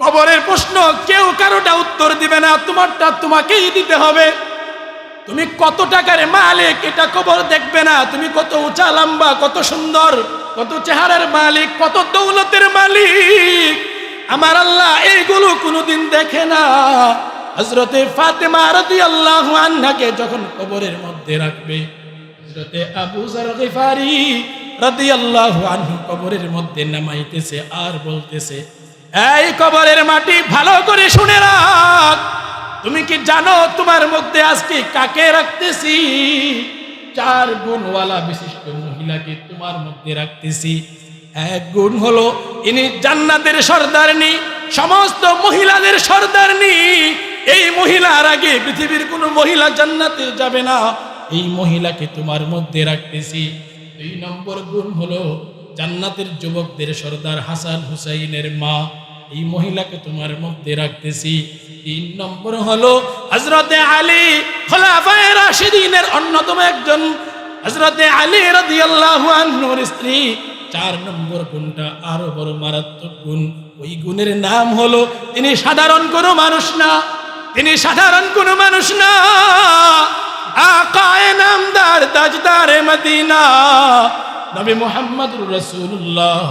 কবরের প্রশ্ন, কেউ কারোটা উত্তর দিবে না, তোমারটা তোমাকেই দিতে হবে। তুমি কত টাকার মালিক, এটা কবর দেখবে না। তুমি কত উঁচা, লম্বা, কত সুন্দর, কত চেহারার মালিক, কত দৌলতের মালিক। আমার আল্লাহ এইগুলো কোনোদিন দেখে না। হজরতে ফাতেমা রদি আল্লাহ আন্নাকে যখন কবরের মধ্যে রাখবে হজরতে আবু জার রদি আল্লাহ আনহু কবরের মধ্যে নামাইতেছে আর বলতেছে এই কবরের মাটি ভালো করে শুনে রাখ। তুমি কি জানো তোমার মধ্যে আজকে কাকে রাখতেছি? চার গুণওয়ালা বিশিষ্ট মহিলাকে তোমার মধ্যে রাখতেছি। এক গুণ হলো ইনি জান্নাতের সর্দারনি, সমস্ত মহিলাদের সর্দারনি। এই মহিলার আগে পৃথিবীর কোনো মহিলা জান্নাতে যাবে না। এই মহিলাকে তোমার মধ্যে রাখতেছি। দুই নম্বর গুণ হলো জান্নাতের যুবকদের সর্দার হাসান হুসাইনের মা। এই মহিলাকে তোমার মধ্যে রাখতেছি। তিন নম্বর হলো হজরতে আলী খোলাফায়ে রাশিদিনের অন্যতম একজন। হজরতে আলী রাদিয়াল্লাহু আনহুর স্ত্রী। চার নম্বর গুণটা আরও বড় মারাত্মক গুণ। ওই গুণের নাম হলো তিনি সাধারণ কোনো মানুষ না। তিনি সাধারণ কোনো মানুষ না। আকায়ে নামদার তাজদার মদিনা। নবী মুহাম্মদুর রসুল্লাহ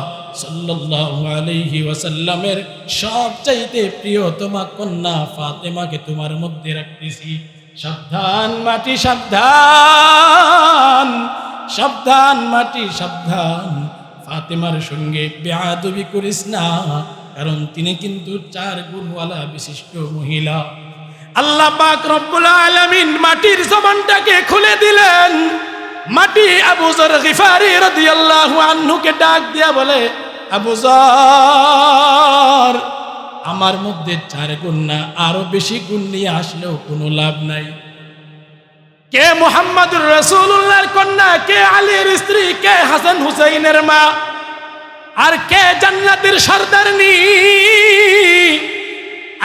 সাল্লাল্লাহু আলাইহি ওয়াসাল্লামের সবচাইতে প্রিয়তমা কন্যা ফাতেমাকে তোমার মধ্যে রাখতেছি। সাবধান, মাটি সাবধান সাবধান, মাটি সাবধান। ফাতেমার সঙ্গে বেয়াদবি করিস না, কারণ তিনি কিন্তু চার গুণওয়ালা বিশিষ্ট মহিলা। আল্লাহ পাক রব্বুল আলামিন মাটির জবানটাকে খুলে দিলেন। মাটি আবু জর গিফারি রাদিয়াল্লাহু আনহুকে ডাক দিয়া বলে, আবু জর, আমার মধ্যে চার গুণ না আরও বেশি গুণ নিয়ে আসলেও কোনো লাভ নাই। কে মোহাম্মদুর রসুল্লাহর কন্যা, কে আলীর স্ত্রী, কে হাসান হুসাইনের মা, আর কে জান্নাতের সর্দারনি?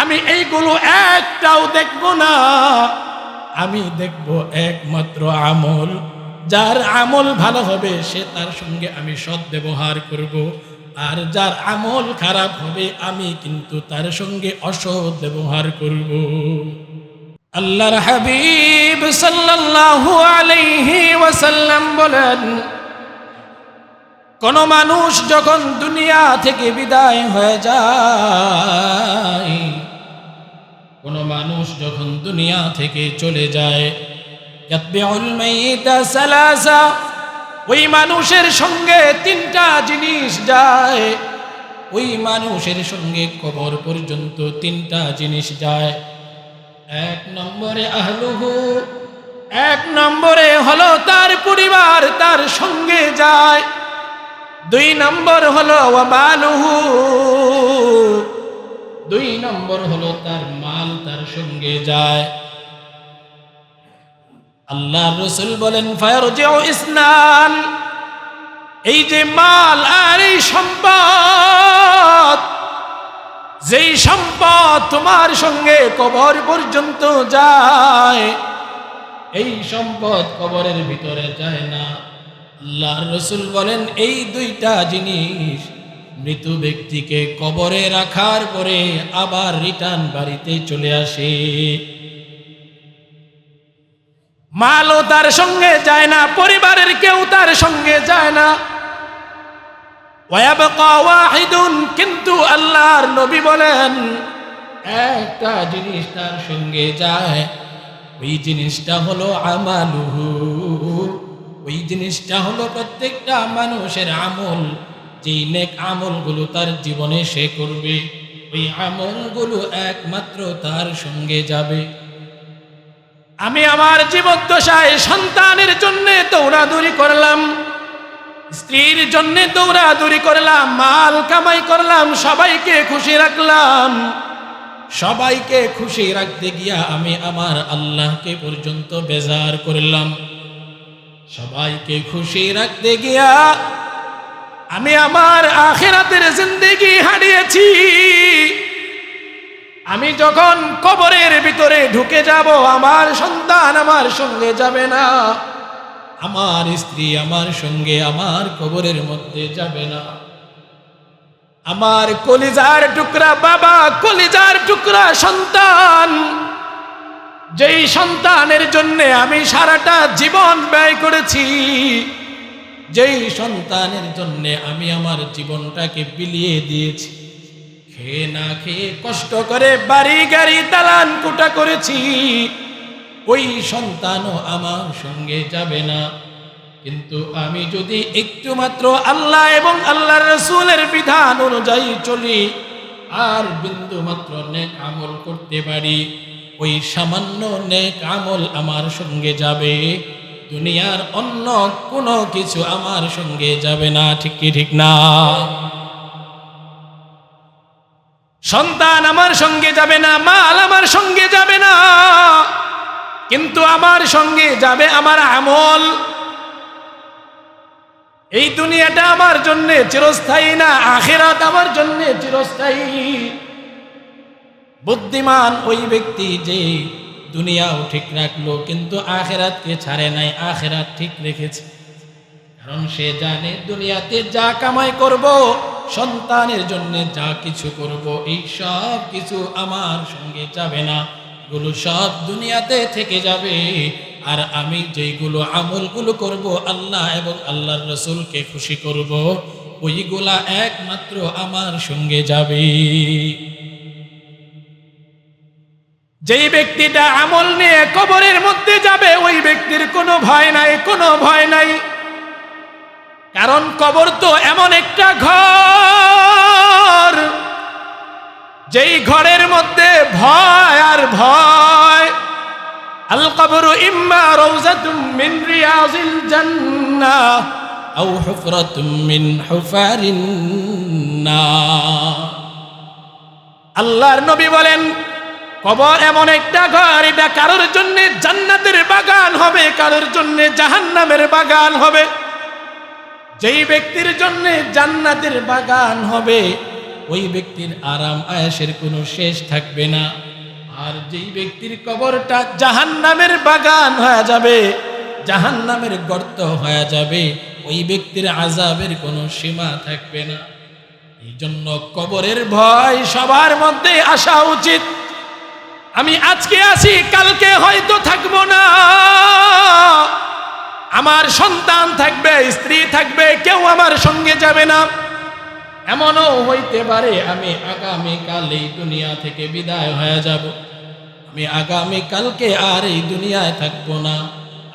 আমি এইগুলো একটাও দেখব না। আমি দেখব একমাত্র আমল যার আমল ভালো হবে, সে তার সঙ্গে আমি সৎ ব্যবহার করব। আর যার আমল খারাপ হবে, আমি কিন্তু তার সঙ্গে অসৎ ব্যবহার করব। আল্লাহর হাবিব সাল্লাল্লাহু আলাইহি ওয়াসাল্লাম বলেন, কোন মানুষ যখন দুনিয়া থেকে বিদায় হয়ে যায়, কোন মানুষ যখন দুনিয়া থেকে চলে যায় ওই মানুষের সঙ্গে তিনটা জিনিস যায়। ওই মানুষের সঙ্গে কবর পর্যন্ত তিনটা জিনিস যায়। এক নম্বরে আহলুহু, এক নম্বরে হলো তার পরিবার, তার সঙ্গে যায়। দুই নম্বর হলো ওয়াবালুহু দুই নম্বর হলো তার মাল, তার সঙ্গে যায়। আল্লাহ রসুল বলেন ফায়ার ইসনান এই যে মাল আর এই সম্পদ, যেই সম্পদ তোমার সঙ্গে কবর পর্যন্ত যায়, এই সম্পদ কবরের ভিতরে যায় না। আল্লাহ রসুল বলেন, এই দুইটা জিনিস মৃত ব্যক্তিকে কবরে রাখার পরে আবার রিটার্ন বাড়িতে চলে আসে। মালও তার সঙ্গে যায় না, পরিবারের কেউ তার সঙ্গে যায় না। কিন্তু আল্লাহর নবী বলেন, একটা জিনিস তার সঙ্গে যায়, ওই জিনিসটা হলো আমালুহু। ওই জিনিসটা হলো প্রত্যেকটা মানুষের আমল, যেই নেক আমলগুলো তার জীবনে সে করবে, ওই আমলগুলো একমাত্র তার সঙ্গে যাবে। আমি আমার জীবদ্দশায় সন্তানের জন্য দৌড়াদৌড়ি করলাম। স্ত্রীর জন্য দৌড়াদৌড়ি করলাম, মাল কামাই করলাম, সবাইকে খুশি রাখলাম। সবাইকে খুশি রাখতে গিয়া আমি আমার আল্লাহকে পর্যন্ত বেজার করলাম। সবাইকে খুশি রাখতে গিয়া আমি আমার আখেরাতের জিন্দেগি হারিয়েছি। আমি যখন কবরের ভিতরে ঢুকে যাব, আমার সন্তান আমার সঙ্গে যাবে না। আমার স্ত্রী আমার সঙ্গে আমার কবরের মধ্যে যাবে না। আমার কলিজার টুকরা বাবা, কলিজার টুকরা সন্তান। যেই সন্তানের জন্য আমি সারাটা জীবন ব্যয় করেছি, যেই সন্তানের জন্য আমি আমার জীবনটাকে বিলিয়ে দিয়েছি। খেয়ে না খেয়ে কষ্ট করে বাড়ি গাড়ি দালান কুটা করেছি। ওই সন্তানও আমার সঙ্গে যাবে না। কিন্তু আমি যদি একটু মাত্র আল্লাহ এবং আল্লাহর রসুলের বিধান অনুযায়ী চলি, আর বিন্দু মাত্র নেক আমল করতে পারি, ওই সামান্য নেক আমল আমার সঙ্গে যাবে। দুনিয়ার অন্য কোনো কিছু আমার সঙ্গে যাবে না, ঠিক ঠিক না? সন্তান আমার সঙ্গে যাবে না, মাল আমার সঙ্গে যাবে না। কিন্তু আমার সঙ্গে যাবে আমার আমল। এই দুনিয়াটা আমার জন্য চিরস্থায়ী না, আখেরাত আমার জন্য চিরস্থায়ী। বুদ্ধিমান ওই ব্যক্তি যে দুনিয়াও ঠিক রাখল, কিন্তু আখেরাতকে ছাড়ে নাই, আখেরাত ঠিক রেখেছে। কারণ সে জানে দুনিয়াতে যা কামাই করব, সন্তানের জন্য যা কিছু করব, এই সব কিছু আমার সঙ্গে যাবে না। এগুলো সব দুনিয়াতে থেকে যাবে। আর আমি যেইগুলো আমলগুলো করব, আল্লাহ এবং আল্লাহর রসুলকে খুশি করব, ওইগুলা একমাত্র আমার সঙ্গে যাবে। যেই ব্যক্তিটা আমল নিয়ে কবরের মধ্যে যাবে, ওই ব্যক্তির কোনো ভয় নাই, কোনো ভয় নাই। কারণ কবর তো এমন একটা ঘর, যেই ঘরের মধ্যে ভয় আর ভয়। আল কবর ইম্মা রওজাতুম মিন রিয়াজিল জান্নাহ, আও হুফরাতুম মিন হুফারিন আল্লাহর নবী বলেন, কবর এমন একটা ঘর, এটা কারোর জন্য জান্নাতের বাগান হবে, কারোর জন্য জাহান্নামের বাগান হবে। যেই ব্যক্তির জন্য জান্নাতের বাগান হবে, ওই ব্যক্তির আরাম আয়াসের কোনো শেষ থাকবে না। আর যেই ব্যক্তির কবরটা জাহান্নামের বাগান হয়ে যাবে, জাহান্নামের গর্ত হয়ে যাবে, ওই ব্যক্তির আজাবের কোনো সীমা থাকবে না। এই জন্য কবরের ভয় সবার মধ্যে আসা উচিত। আমি আজকে আসি কালকে হয়তো থাকব না। আমার সন্তান থাকবে, স্ত্রী থাকবে, কেউ আমার সঙ্গে যাবে না। এমনও হইতে পারে আমি আগামী কাল এই দুনিয়া থেকে বিদায় হয়ে যাব। আমি আগামী কালকে আর এই দুনিয়ায় থাকব না।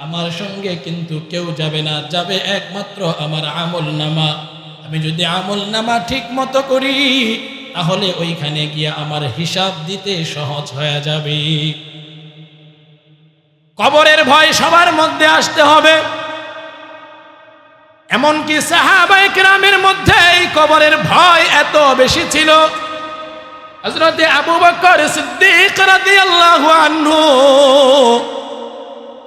আমার সঙ্গে কিন্তু কেউ যাবে না, যাবে একমাত্র আমার আমল নামা আমি যদি আমল নামা ঠিক মতো করি, তাহলে ওইখানে গিয়ে আমার হিসাব দিতে সহজ হয়ে যাবে। কবরের ভয় সবার মধ্যে আসতে হবে। এমনকি সাহাবাই গ্রামের মধ্যে এই কবরের ভয় এত বেশি ছিল। হজরতে আবু বকর সিদ্দিক রাদিয়াল্লাহু আনহু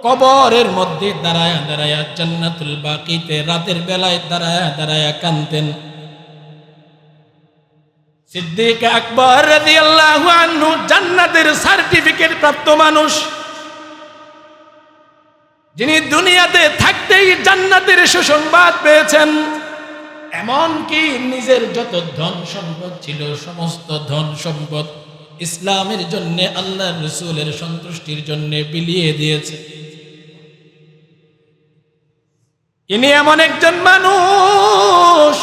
কবরের মধ্যে দাঁড়ায়া দাঁড়ায়া জান্নাতুল বাকিতে রাতের বেলায় দাঁড়ায়া দাঁড়ায়া কানতেন সিদ্দিক আকবর রাদিয়াল্লাহু আনহু জান্নাতের সার্টিফিকেট প্রাপ্ত মানুষ। যিনি দুনিয়াতে থাকতেই জান্নাতের সুসংবাদ পেয়েছেন এমন কি নিজের যত ধন সম্পদ ছিল, সমস্ত ধন সম্পদ ইসলামের জন্য আল্লাহ রসুলের সন্তুষ্টির জন্য বিলিয়ে দিয়েছে। ইনি এমন একজন মানুষ,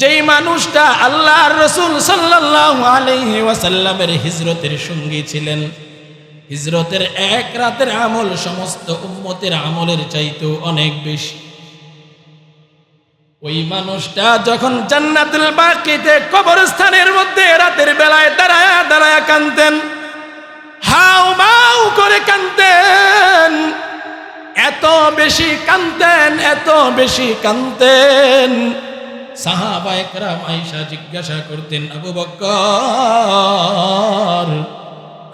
যেই মানুষটা আল্লাহর রসুল সাল্লাল্লাহু আলাইহি ওয়াসাল্লামের হিজরতের সঙ্গী ছিলেন। হিজরতের এক রাতের আমল সমস্ত উম্মতের আমলের চাইতেও অনেক বেশি। ওই মানুষটা যখন জান্নাতুল বাকিতে কবরস্থানের মধ্যে রাতের বেলায় দাঁড়ায়া দাঁড়ায়া কানতেন হাউ মাউ করে কানতেন এত বেশি কানতেন এত বেশি কানতেন সাহাবা একরাম আয়েশা জিজ্ঞাসা করতেন, আবু বক্কর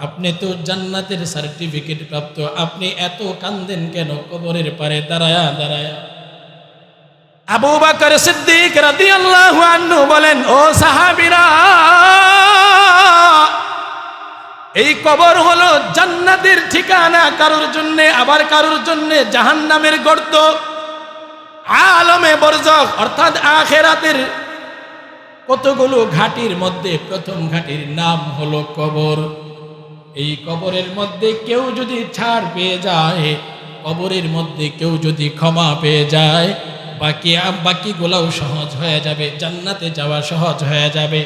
আপনি তো জান্নাতের সার্টিফিকেট প্রাপ্ত। আপনি এত কান্দেন কেন? কবরের পারে দাঁড়ায়া দাঁড়ায়া। আবু বকর সিদ্দিক রাদিয়াল্লাহু আনহু বলেন, ও সাহাবীরা, এই কবর হলো জান্নাতের ঠিকানা। কারোর জন্য, আবার কারোর জন্য জাহান্নামের গর্ত। আলমে বরজখ, অর্থাৎ আখেরাতের কতগুলো ঘাটির মধ্যে প্রথম ঘাটির নাম হলো কবর। এই কবরের মধ্যে কেউ যদি ছাড় পেয়ে যায়, কবরের মধ্যে কেউ যদি ক্ষমা পেয়ে যায়, বাকি বাকিগুলোও সহজ হয়ে যাবে, জান্নাতে যাওয়া সহজ হয়ে যাবে।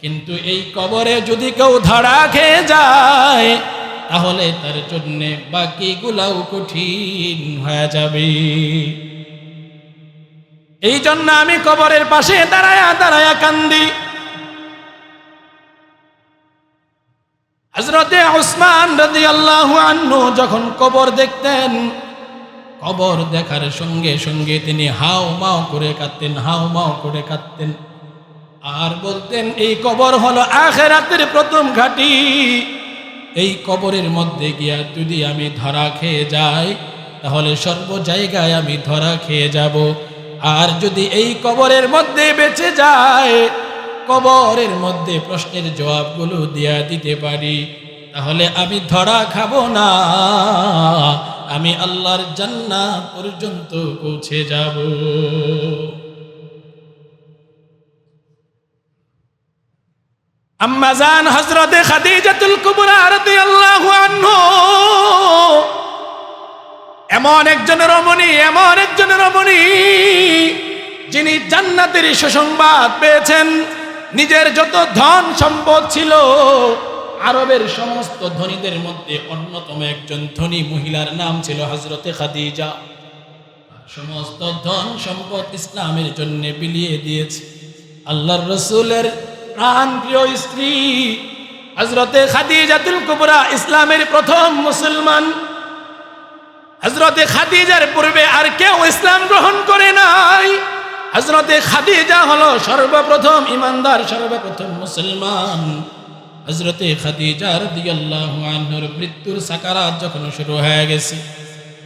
কিন্তু এই কবরে যদি কেউ ধরা খেয়ে যায়, তাহলে তার জন্য বাকিগুলাও কঠিন হয়ে যাবে। এই জন্য আমি কবরের পাশে দাঁড়ায়া দাঁড়ায়া কান্দি। হজরতে ওসমান রাজি আল্লাহ আন্নু যখন কবর দেখতেন, কবর দেখার সঙ্গে সঙ্গে তিনি হাও মাও করে কাঁদতেন, হাও মাও করে কাঁদতেন। আর বলতেন, এই কবর হলো আখেরাতের প্রথম ঘাটি। এই কবরের মধ্যে গিয়া যদি আমি ধরা খেয়ে যাই, তাহলে সর্ব জায়গায় আমি ধরা খেয়ে যাব। আর যদি এই কবরের মধ্যে বেঁচে যায় কবরের মধ্যে প্রশ্নের জবাবগুলো দিয়া দিতে পারি। তাহলে আমি ধরা খাব না। আমি আল্লাহর জান্নাত পর্যন্ত পৌঁছে যাব। আম্মাজান হজরতে খাদিজাতুল কুবরা রাদিয়াল্লাহু আনহু। এমন একজন রমণী, এমন একজন রমণী, যিনি জান্নাতের সুসংবাদ পেয়েছেন। নিজের যত ধন সম্পদ ছিল, আরবের সমস্ত ধনীদের মধ্যে অন্যতম একজন ধনী মহিলার নাম ছিল হজরতে খাদিজা। সমস্ত ধন সম্পদ ইসলামের জন্য বিলিয়ে দিয়েছে। আল্লাহর রসুলের প্রাণ প্রিয় স্ত্রী হজরতে খাদিজাতুল কুবরা ইসলামের প্রথম মুসলমান। হজরতে খাদিজার পূর্বে আর কেউ ইসলাম গ্রহণ করে নাই। হজরতে খাদিজা হলো সর্বপ্রথম ইমানদার, সর্বপ্রথম মুসলমান। হজরতে খাদিজার দিয়াল্লাহু আনহুর মৃত্যুর সাকারাত যখন শুরু হয়ে গেছে,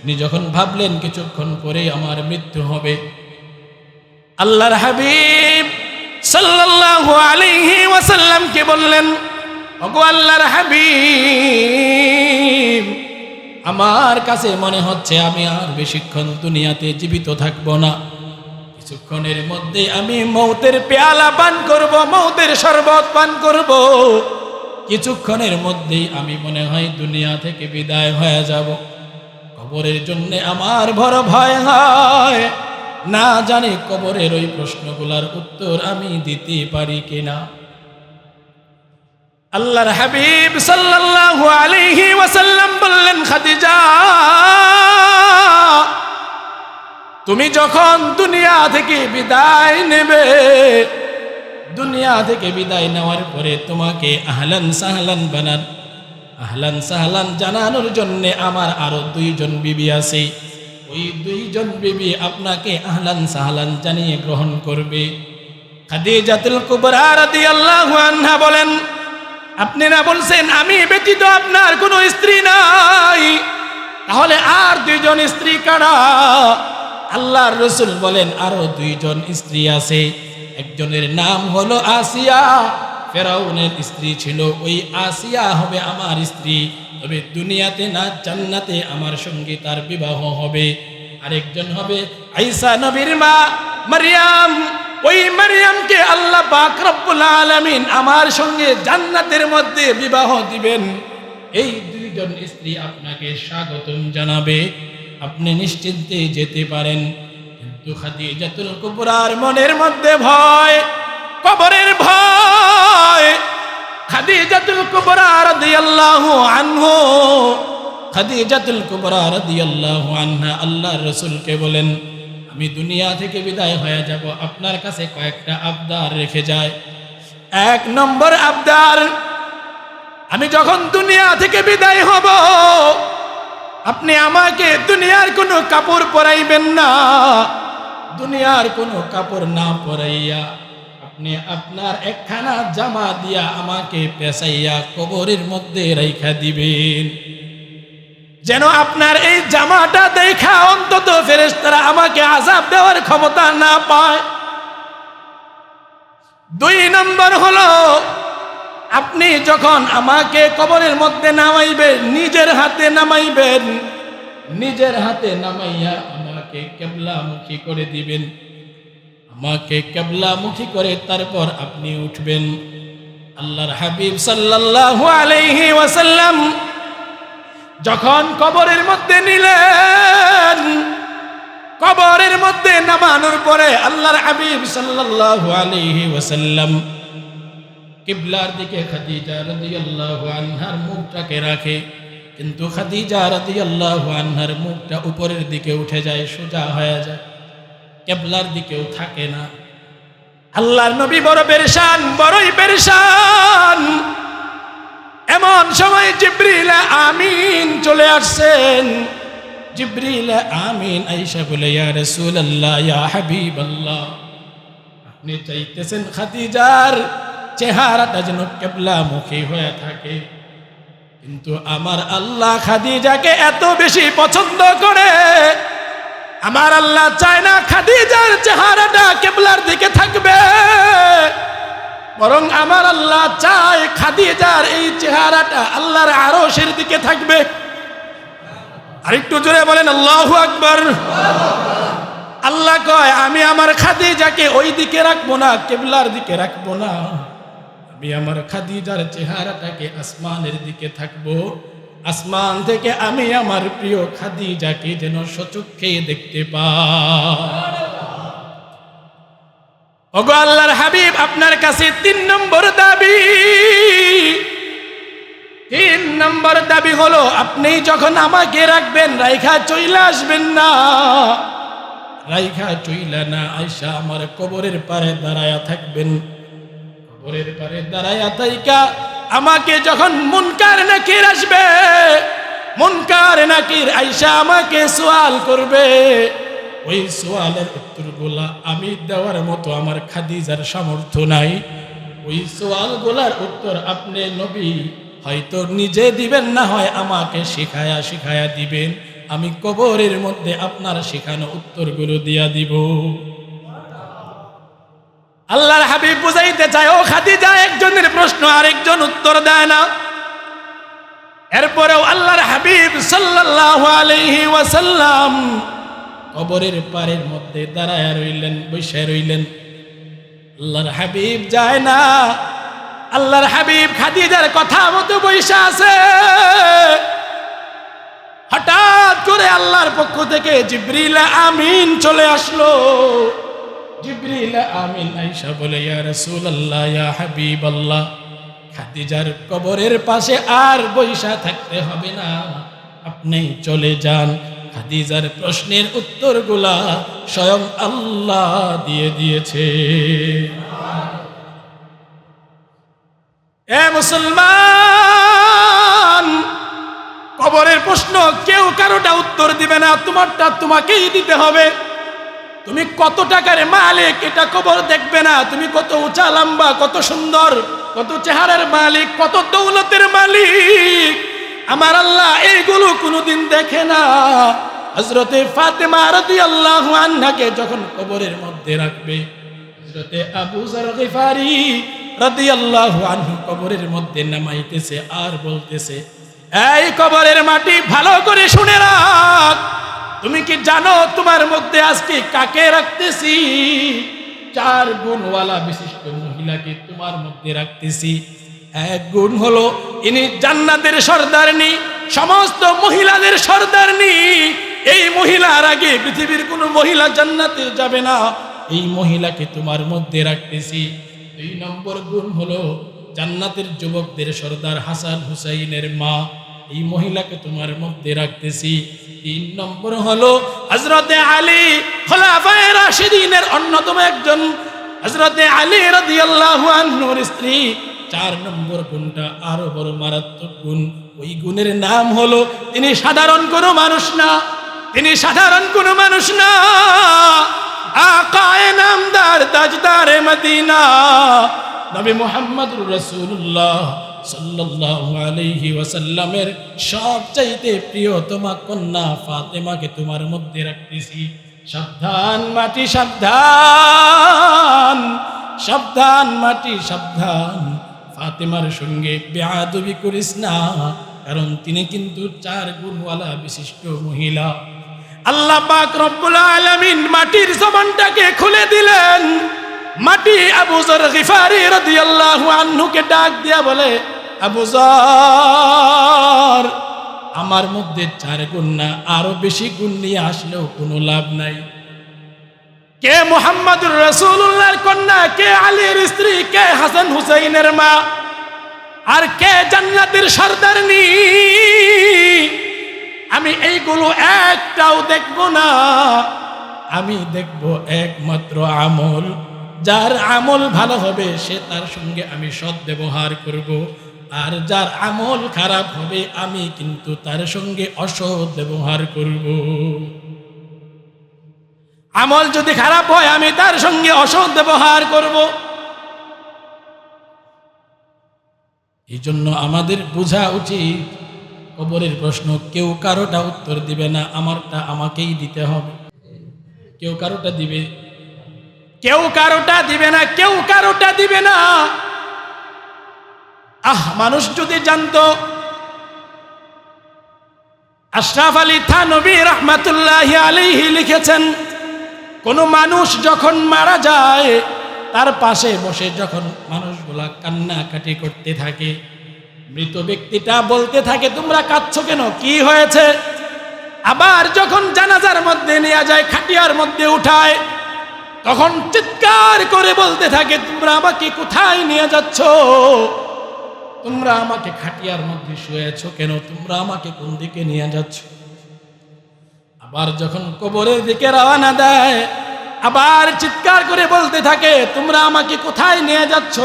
উনি যখন ভাবলেন কিছুক্ষণ পরে আমার মৃত্যু হবে। আল্লাহর হাবিব সাল্লাল্লাহু আলাইহি ওয়াসাল্লাম কে বললেন, ওগো আল্লাহর হাবিব, আমার কাছে মনে হচ্ছে আমি আর বেশিক্ষণ দুনিয়াতে জীবিত থাকব না। কিছুক্ষণের মধ্যে আমি মৌতের পেয়ালা পান করব, মৌতের শরবত পান করব। কিছুক্ষণের মধ্যেই আমি মনে হয় দুনিয়া থেকে বিদায় হয়ে যাব। কবরের জন্য আমার বড় ভয় হয়। না জানি কবরের ওই প্রশ্নগুলার উত্তর আমি দিতে পারি কিনা। আল্লাহর হাবিব সাল্লাল্লাহু আলাইহি ওয়াসাল্লাম বললেন, খাদিজা তুমি যখন দুনিয়া থেকে বিদায় নেবে, দুনিয়া থেকে বিদায় নেওয়ার পরে তোমাকে আহলান সাহলান বানান। আহলান সাহলান জানানোর জন্য আমার আরও দুইজন বিবি আছে। ওই দুইজন বিবি আপনাকে আহলান সাহলান জানিয়ে গ্রহণ করবে। খাদিজাতুল কুবরা রাদিয়াল্লাহু আনহা বলেন আপনি না বলছেন, আমি ব্যতীত আপনার কোনো স্ত্রী নাই। তাহলে আর দুইজন স্ত্রী কারা? আল্লাহর রসুল বলেন, আরও দুইজন স্ত্রী আছে। একজনের নাম হলো আসিয়া। ফেরাউনের স্ত্রী ছিল, ওই আসিয়া হবে আমার স্ত্রী। তবে দুনিয়াতে না, জান্নাতে আমার সঙ্গে তার বিবাহ হবে। আরেকজন হবে আইসা নবীর মা মারিয়াম। ওই মারিয়ামকে আল্লাহ পাক রব্বুল আলামিন আমার সঙ্গে জান্নাতের মধ্যে বিবাহ দিবেন। এই দুইজন স্ত্রী আপনাকে স্বাগতম জানাবে। আপনি নিশ্চিন্তে যেতে পারেন। কিন্তু খাদিজাতুল কুবরার মনের মধ্যে ভয়, কবরের ভয়। খাদিজাতুল কুবরা রাদিয়াল্লাহু আনহু, খাদিজাতুল কুবরা রাদিয়াল্লাহু আনহা আল্লাহর রাসূলকে বলেন, আমি দুনিয়া থেকে বিদায় হয়ে যাব। আপনার কাছে কয়েকটা আবদার রেখে যায়। এক নম্বর আবদার, আমি যখন দুনিয়া থেকে বিদায় হব আপনি আমাকে দুনিয়ার কোনো কাপড় পরাইবেন না। দুনিয়ার কোনো কাপড় না পরাইয়া আপনি আপনার একখানা জামা দিয়া আমাকে পেশাইয়া কবরের মধ্যে রেখা দিবেন। যেন আপনার এই জামাটা দেখা অন্তত ফেরেশতারা আমাকে আজাব দেওয়ার ক্ষমতা না পায়। দুই নম্বর হলো আপনি যখন আমাকে কবরের মধ্যে নামাইবেন, নিজের হাতে নামাইবেন, নিজের হাতে নামাইয়া আমাকে কেবলামুখী করে দিবেন। মাকে কেবলামুখী করে তারপর আপনি উঠবেন। আল্লাহর হাবিব সাল্লাল্লাহু আলাইহি ওয়াসাল্লাম যখন কবরের মধ্যে নিলেন, কবরের মধ্যে নামানোর পরে আল্লাহর হাবিব সাল্লাল্লাহু আলাইহি ওয়াসাল্লাম কিবলার দিকে খাদিজা রাদিয়াল্লাহু আনহার মুখটাকে রাখে। কিন্তু খাদিজা রাদিয়াল্লাহু আনহার মুখটা উপরের দিকে উঠে যায়, সোজা হয়ে যায়। কেবলার দিকেও থাকে না। আল্লাহর নবী বড় পেরেশান, বড়ই পেরেশান। এমন সময় জিব্রিল আমিন চলে আসছেন। জিব্রিল আমিন আইসা বলে, ইয়া রাসূলুল্লাহ, ইয়া হাবিবাল্লাহ, আপনি চাইতেছেন খাদিজার চেহারাটা যেন কেবলা মুখী হয়ে থাকে। কিন্তু আমার আল্লাহ খাদিজাকে এত বেশি পছন্দ করে। আমার আল্লাহ চায় না খাদিজার চেহারাটা কেবলার দিকে থাকবে। বরং আমার আল্লাহ চায় খাদিজার এই চেহারাটা আল্লাহর আরশের দিকে থাকবে। আরেকটু জোরে বলেন, আল্লাহু আকবার। আল্লাহ কয়, আমি আমার খাদিজাকে ওই দিকে রাখব না, কেবলার দিকে রাখব না। আমি আমার খাদিজার চেহারাটাকে আসমানের দিকে থাকব। আসমান থেকে আমি আমার প্রিয় খাদিজাকে যেন সচক্ষে দেখতে পাই। ওগো আল্লাহর হাবিব, আপনার কাছে তিন নম্বর দাবি। তিন নম্বর দাবি হলো, আপনি যখন আমাকে রাখবেন, রাইখা চইলা আসবেন না। রাইখা চইলা না আয়সা আমার কবরের পারে দাঁড়ায়া থাকবেন। কবরের পারে দাঁড়ায়া থাইকা, আমাকে যখন মুনকার নাকির আসবে, মুনকার নাকির আইসা আমাকে সোয়াল করবে। ওই সোয়ালের উত্তরগুলা আমি দেওয়ার মতো আমার খাদিজার সামর্থ্য নাই। ওই সোয়ালগুলার উত্তর আপনি নবী হয়তো নিজে দিবেন, না হয় আমাকে শিখায়া শিখায়া দিবেন। আমি কবরের মধ্যে আপনার শেখানো উত্তরগুলো দিয়া দিব। আল্লাহর হাবিব বুঝাইতে চায়, ও খাদিজা, একজনের প্রশ্ন আরেকজন উত্তর দেয় না। এরপরেও আল্লাহর হাবিব সাল্লাল্লাহু আলাইহি ওয়াসাল্লাম কবরের পারের মধ্যে দাঁড়ায় রইলেন, বসে রইলেন। আল্লাহর হাবিব যায় না। আল্লাহর হাবিব খাদিজার কথা মতো বৈশা আছে। হঠাৎ করে আল্লাহর পক্ষ থেকে জিব্রিল আমিন চলে আসলো। জিব্রিল আমিন আইসা বলে, ইয়া রাসূলুল্লাহ, ইয়া হাবিবাল্লাহ, খাদিজার কবরের পাশে আর বৈশা থাকতে হবে না। আপনি চলে যান। খাদিজার প্রশ্নের উত্তরগুলা স্বয়ং আল্লাহ দিয়ে দিয়েছে। এ মুসলমান, কবরের প্রশ্ন কেউ কারোটা উত্তর দিবে না, তোমারটা তোমাকেই দিতে হবে। তুমি কত টাকার মালিক, এটা কবর দেখবে না। তুমি কত উঁচা, লম্বা, কত সুন্দর, কত চেহারার মালিক, কত দৌলতের মালিক। আমার আল্লাহ এইগুলো কোনোদিন দেখে না। হজরতে ফাতেমা রদি আল্লাহ আন্নাকে যখন কবরের মধ্যে রাখবে হজরতে আবু জার রদি আল্লাহ আনহু কবরের মধ্যে নামাইতেছে আর বলতেছে, এই কবরের মাটি ভালো করে শুনে রাখ। তুমি কি জানো তোমার মধ্যে আজকে কাকে রাখতেছি? চার গুণওয়ালা বিশিষ্ট মহিলাকে তোমার মধ্যে রাখতেছি। এক গুণ হলো ইনি জান্নাতের সর্দারনি, সমস্ত মহিলাদের সর্দারনি। এই মহিলার আগে পৃথিবীর কোনো মহিলা জান্নাতে যাবে না। এই মহিলাকে তোমার মধ্যে রাখতেছি। দুই নম্বর গুণ হলো জান্নাতের যুবকদের সর্দার হাসান হুসাইনের মা। এই মহিলাকে তোমার মধ্যে রাখতেছি। তিন নম্বর হলো হজরতে আলী খোলাফায়ে রাশিদিনের অন্যতম একজন হজরতে আলী রাদিয়াল্লাহু আনহুর স্ত্রী। চার নম্বর গুণটা আরও বড় মারাত্মক গুণ। ওই গুণের নাম হলো তিনি সাধারণ কোনো মানুষ না। তিনি সাধারণ কোনো মানুষ না। আকায়ে নামদার তাজদারে মদিনা। নবী মুহাম্মদুর রাসূলুল্লাহ। সাল্লাল্লাহু ওয়াসাল্লামের সবচাইতে প্রিয়তমা কন্যা ফাতেমাকে তোমার মধ্যে রাখতেছি। সাবধান, মাটি সাবধান সাবধান, মাটি সাবধান। ফাতেমার সঙ্গে বেয়াদবি করিস না, কারণ তিনি কিন্তু চার গুণওয়ালা বিশিষ্ট মহিলা। আল্লাহ পাক রব্বুল আলামিন মাটির জবানটাকে খুলে দিলেন। মাটি আবু জর গিফারি রাদিয়াল্লাহু আনহুকে ডাক দিয়া বলে আবু জর। আমার মধ্যে চার গুণ না আরও বেশি গুণ নিয়ে আসলেও কোনো লাভ নাই। কে মোহাম্মদুর রসুল্লাহর কন্যা, কে আলীর স্ত্রী, কে হাসান হুসাইনের মা, আর কে জান্নাতের সর্দারনি আমি এইগুলো একটাও দেখব না। আমি দেখব একমাত্র আমল। যার আমল ভালো হবে, সে তার সঙ্গে আমি সদ্ব্যবহার ব্যবহার করব। আর যার আমল খারাপ হবে, আমি কিন্তু তার সঙ্গে অসৎ ব্যবহার করব। আমল যদি খারাপ হয়, আমি তার সঙ্গে অসৎ ব্যবহার করব। এই জন্য আমাদের বোঝা উচিত, কবরের প্রশ্ন, কেউ কারোটা উত্তর দিবে না, আমারটা আমাকেই দিতে হবে। কেউ কারোটা দিবে, কেউ কারোটা দিবে না, কেউ কারোটা দিবে না। আহ, মানুষ যদি জানতো, আশরাফ আলী থানবী রহমাতুল্লাহ আলাইহি লিখেছেন, কোনো মানুষ যখন মারা যায়, তার পাশে বসে যখন মানুষগুলা কান্নাকাটি করতে থাকে, মৃত ব্যক্তিটা বলতে থাকে, তোমরা কাঁদছ কেন? কি হয়েছে? আবার যখন জানাজার মধ্যে নেওয়া যায়, খাটিয়ার মধ্যে উঠায়, তখন চিৎকার করে বলতে থাকে, তোমরা আমাকে কোথায় নিয়ে যাচ্ছ? তোমরা আমাকে খাটিয়ার মধ্যে শুয়েছ কেন? তোমরা আমাকে কোন দিকে নিয়ে যাচ্ছ? আবার যখন কবরের দিকে রওনা দেয়, আবার চিৎকার করে বলতে থাকে, তোমরা আমাকে কোথায় নিয়ে যাচ্ছ?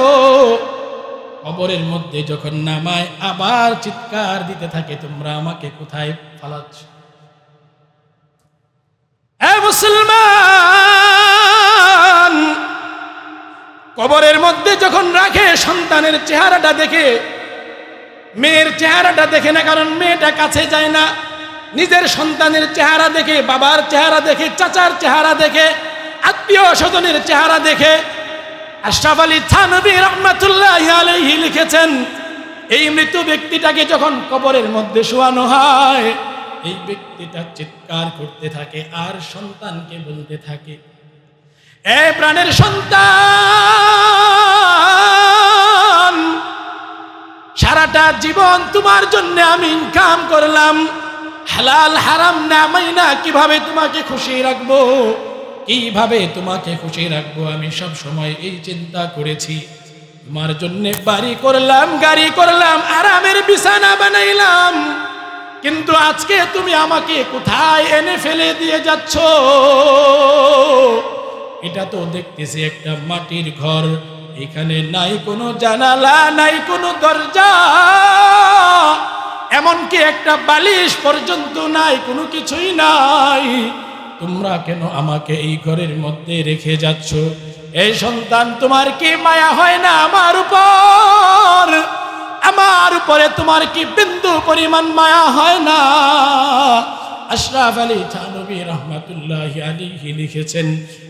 কবরের মধ্যে যখন নামায়, আবার চিৎকার দিতে থাকে, তোমরা আমাকে কোথায় ফালাচ্ছ মুসলমান! কবরের মধ্যে যখন রাখে, সন্তানের চেহারাটা দেখে, মেয়ের চেহারাটা দেখে না, কারণ মেয়েটা কাছে যায় না। নিজের সন্তানের চেহারা দেখে, বাবার চেহারা দেখে, চাচার চেহারা দেখে, আত্মীয় স্বজনের চেহারা দেখে। আশরাফ আলী থানবী রহমাতুল্লাহ আলাইহি লিখেছেন, এই মৃত ব্যক্তিটাকে যখন কবরের মধ্যে শোয়ানো হয়, এই ব্যক্তিটা চিৎকার করতে থাকে আর সন্তানকে বলতে থাকে। এ প্রাণের সন্তান, সারাটা জীবন তোমার জন্য আমি ইনকাম করলাম। হালাল হারাম নামাই না কীভাবে তোমাকে খুশি রাখব? কীভাবে তোমাকে খুশি রাখব? আমি সব সময় এই চিন্তা করেছি। তোমার জন্য বাড়ি করলাম, গাড়ি করলাম, আরামের বিছানা বানাইলাম। কিন্তু আজকে তুমি আমাকে কোথায় এনে ফেলে দিয়ে যাচ্ছ? এটা তো দেখতেছি একটা মাটির ঘর। এখানে নাই কোনো জানালা, নাই কোনো দরজা। এমনকি একটা বালিশ পর্যন্ত নাই, কোনো কিছুই নাই। তোমরা কেন আমাকে এই ঘরের মধ্যে রেখে যাচ্ছ? এই সন্তান, তোমার কি মায়া হয় না আমার উপর? আমার উপরে তোমার কি বিন্দু পরিমাণ মায়া হয় না? আশরাফ আলী থানবী রহমাতুল্লাহ আলীহি লিখেছেন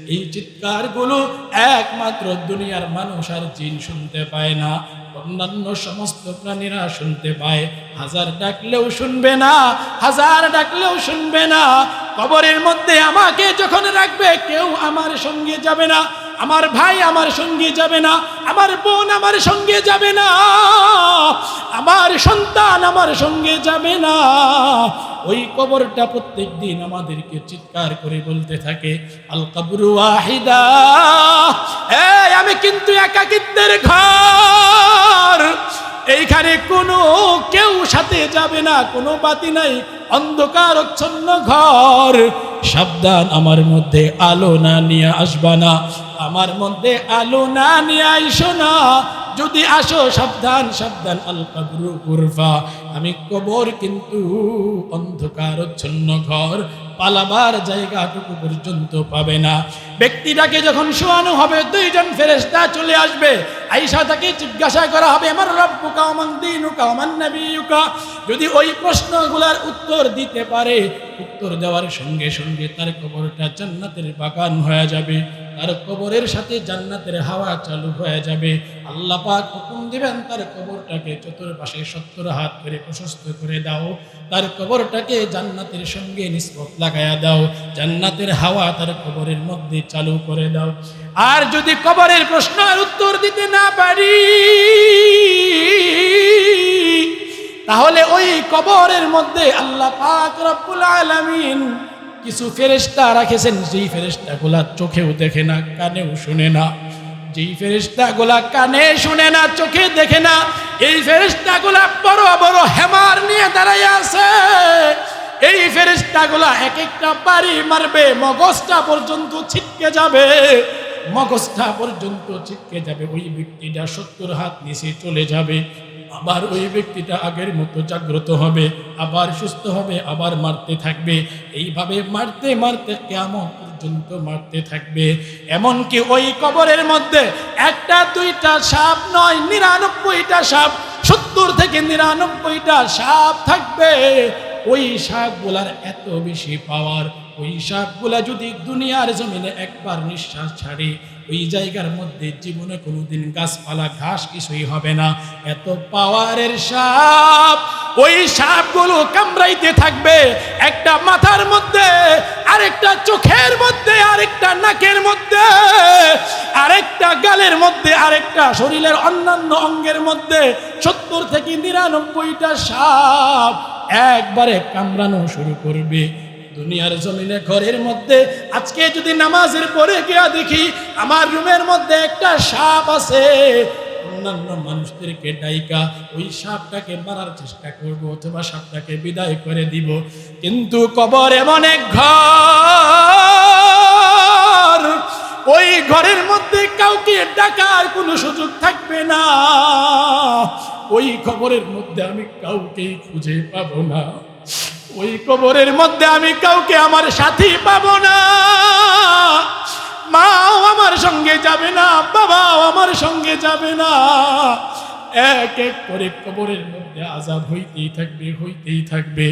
এই চিৎকারগুলো একমাত্র দুনিয়ার মানুষ আর জিন শুনতে পায় না। অন্যান্য সমস্ত প্রাণীরা শুনতে পায়। হাজার ডাকলেও শুনবে না, হাজার ডাকলেও শুনবে না। কবরের মধ্যে আমাকে যখন রাখবে, কেউ আমার সঙ্গে যাবে না। আমার ভাই আমার সঙ্গে যাবে না। আমার বোন আমার সঙ্গে যাবে না। আমার সন্তান আমার সঙ্গে যাবে না। ওই কবরটা প্রত্যেক দিন আমাদেরকে চিৎকার করে বলতে থাকে, আল কবরু আহিদা আমি কিন্তু একাকিত্বের ঘর। এইখানে কোনো কেউ সাথে যাবে না, কোনো বাতি নাই অন্ধকার অচ্ছন্ন ঘর। সাবধান, আমার মধ্যে আলো না নিয়ে আসবা না। আমার মধ্যে আলো না নিয়ে আইসো না। যদি আসো, সাবধান সাবধান, আল কবরু উরফা। আমি কবর কিন্তু অন্ধকারচ্ছন্ন ঘর। পালাবার জায়গাটুকু পর্যন্ত পাবে না। ব্যক্তিটাকে যখন শোয়ানো হবে, দুইজন ফেরেশতা চলে আসবে। আইসা তাকে জিজ্ঞাসা করা হবে, আমার রব্বুকা ওমান দিনুকা নবিয়ুকা? যদি ওই প্রশ্নগুলোর উত্তর দিতে পারে। উত্তর দেওয়ার সঙ্গে সঙ্গে তার কবরটা জান্নাতের বাগান হয়ে যাবে। তার কবরের সাথে জান্নাতের হাওয়া চালু হয়ে যাবে। আল্লাহ পাক হুকুম দিবেন, তার কবরটাকে চতুর্পাশে সত্তর হাত করে প্রশস্ত করে দাও। তার কবরটাকে জান্নাতের সঙ্গে নিসবত লাগায়া দাও। জান্নাতের হাওয়া তার কবরের মধ্যে চালু করে দাও। আর যদি কবরের প্রশ্নের উত্তর দিতে না পারি তাহলে ওই কবরের মধ্যে আল্লাহ পাক রব্বুল আলামিন কিছু ফেরেশতা রাখেছেন। যেই ফেরেশতাগুলা চোখেও দেখে না, কানেও শুনে না। যেই ফেরেশতাগুলা কানে শুনে না, চোখে দেখে না, এই ফেরেশতাগুলা বড় বড় হেমার নিয়ে দাঁড়াই আছে। এই ফেরেশতাগুলা এক একটা বাড়ি মারবে, মগজটা পর্যন্ত ছিটকে যাবে। মগজটা পর্যন্ত ছিটকে যাবে, ওই ব্যক্তিটা সত্তর হাত নিচে চলে যাবে। আবার ওই ব্যক্তিটা আগের মতো জাগ্রত হবে, আবার সুস্থ হবে, আবার মারতে থাকবে। এইভাবে মারতে মারতে কেমন পর্যন্ত মারতে থাকবে। এমনকি ওই কবরের মধ্যে একটা দুইটা সাপ নয়, নিরানব্বইটা সাপ, সত্তর থেকে নিরানব্বইটা সাপ থাকবে। ওই সাপগুলার এত বেশি পাওয়ার ওই সাপগুলা যদি দুনিয়ার জমিনে একবার নিঃশ্বাস ছাড়ে ওই জায়গার মধ্যে জীবনে কোনোদিন গাছপালা, ঘাস কিছুই হবে না। এত পাওয়ারের সাপ, ওই সাপগুলো কামড়াইতে থাকবে। একটা মাথার মধ্যে, আরেকটা চোখের মধ্যে, আরেকটা নাকের মধ্যে, আরেকটা গালের মধ্যে, আরেকটা শরীরের অন্যান্য অঙ্গের মধ্যে সত্তর থেকে নিরানব্বইটা সাপ একবারে কামড়ানো শুরু করবে। দুনিয়ার জমিনে, ঘরের মধ্যে। আজকে যদি নামাজের পরে গিয়া দেখি, আমার রুমের মধ্যে একটা সাপ আছে। অন্যান্য মানুষদেরকে ডাইকা, ওই সাপটাকে মারার চেষ্টা করব অথবা সাপটাকে বিদায় করে দিব। কিন্তু কবর এমন এক ঘর, ওই ঘরের মধ্যে কাউকে ডাকার কোনো সুযোগ থাকবে না। ওই খবরের মধ্যে আমি কাউকেই খুঁজে পাবো না। ওই কবরের মধ্যে আমি কাউকে, আমার সাথী পাবো না। মাও আমার সঙ্গে যাবে না, বাবাও আমার সঙ্গে যাবে না। এক এক করে কবরের মধ্যে আজাব হইতেই থাকবে হইতেই থাকবে।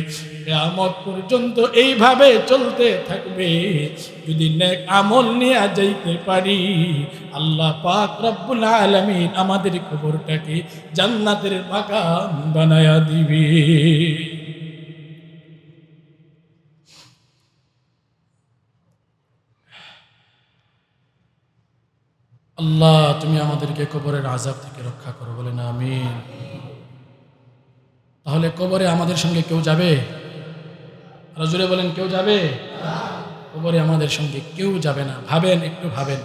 কেয়ামত পর্যন্ত এইভাবে চলতে থাকবে। যদি নেক আমল নিয়ে যাইতে পারি, আল্লাহ পাক রব্বুল আলামিন আমাদের কবরটাকে জান্নাতের বাগান বানায়া দিবে। আল্লাহ, তুমি আমাদেরকে কবরের আজাব থেকে রক্ষা করো। বলে না আমি তাহলে কবরে আমাদের সঙ্গে কেউ যাবে? আরও বলেন, কেউ যাবে? কবরে আমাদের সঙ্গে কেউ যাবে না। ভাবেন, একটু ভাবেন।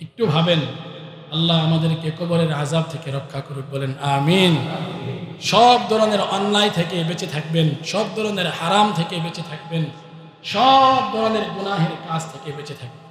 একটু ভাবেন। আল্লাহ আমাদেরকে কবরের আজাব থেকে রক্ষা করুক। বলেন আমিন। সব ধরনের অন্যায় থেকে বেঁচে থাকবেন। সব ধরনের হারাম থেকে বেঁচে থাকবেন। সব ধরনের গুনাহের কাজ থেকে বেঁচে থাকবেন।